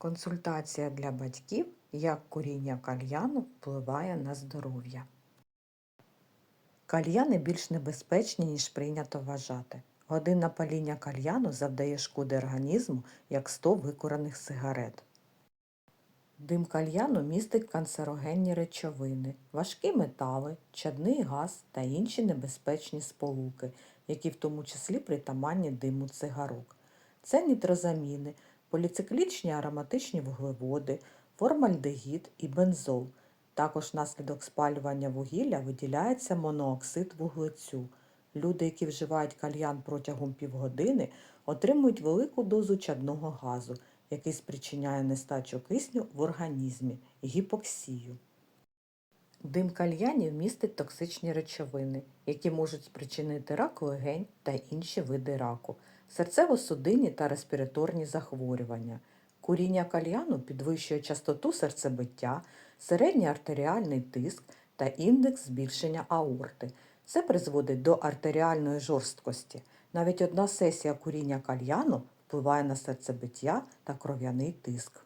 Консультація для батьків, як куріння кальяну впливає на здоров'я. Кальяни більш небезпечні, ніж прийнято вважати. Годинне паління кальяну завдає шкоди організму, як 100 викурених сигарет. Дим кальяну містить канцерогенні речовини, важкі метали, чадний газ та інші небезпечні сполуки, які в тому числі притаманні диму цигарок. Це нітрозаміни, поліциклічні ароматичні вуглеводи, формальдегід і бензол. Також внаслідок спалювання вугілля виділяється монооксид вуглецю. Люди, які вживають кальян протягом півгодини, отримують велику дозу чадного газу, який спричиняє нестачу кисню в організмі гіпоксію. Дим кальянів містить токсичні речовини, які можуть спричинити рак легень та інші види раку, серцево-судинні та респіраторні захворювання. Куріння кальяну підвищує частоту серцебиття, середній артеріальний тиск та індекс збільшення аорти. Це призводить до артеріальної жорсткості. Навіть одна сесія куріння кальяну впливає на серцебиття та кров'яний тиск.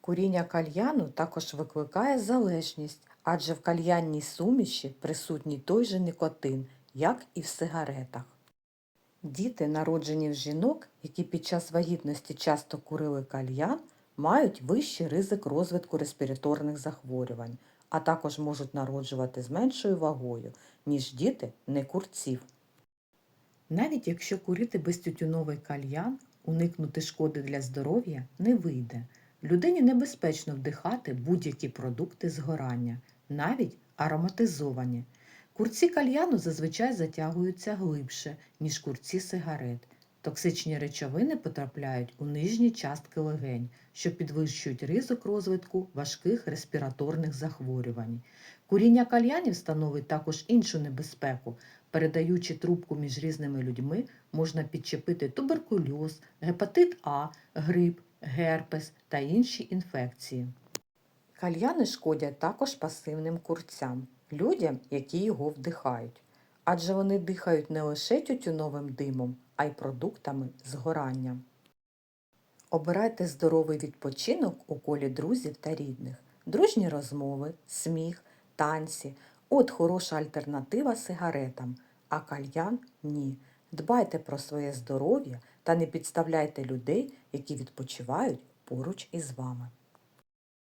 Куріння кальяну також викликає залежність, адже в кальянній суміші присутній той же нікотин, як і в сигаретах. Діти, народжені в жінок, які під час вагітності часто курили кальян, мають вищий ризик розвитку респіраторних захворювань, а також можуть народжувати з меншою вагою, ніж діти не курців. Навіть якщо курити безтютюновий кальян, уникнути шкоди для здоров'я не вийде. Людині небезпечно вдихати будь-які продукти згорання, навіть ароматизовані. Курці кальяну зазвичай затягуються глибше, ніж курці сигарет. Токсичні речовини потрапляють у нижні частки легень, що підвищують ризик розвитку важких респіраторних захворювань. Куріння кальянів становить також іншу небезпеку. Передаючи трубку між різними людьми, можна підчепити туберкульоз, гепатит А, грип, герпес та інші інфекції. Кальяни шкодять також пасивним курцям, людям, які його вдихають. Адже вони дихають не лише тютюновим димом, а й продуктами згорання. Обирайте здоровий відпочинок у колі друзів та рідних, дружні розмови, сміх, танці. От хороша альтернатива сигаретам, а кальян ні. Дбайте про своє здоров'я та не підставляйте людей, які відпочивають поруч із вами.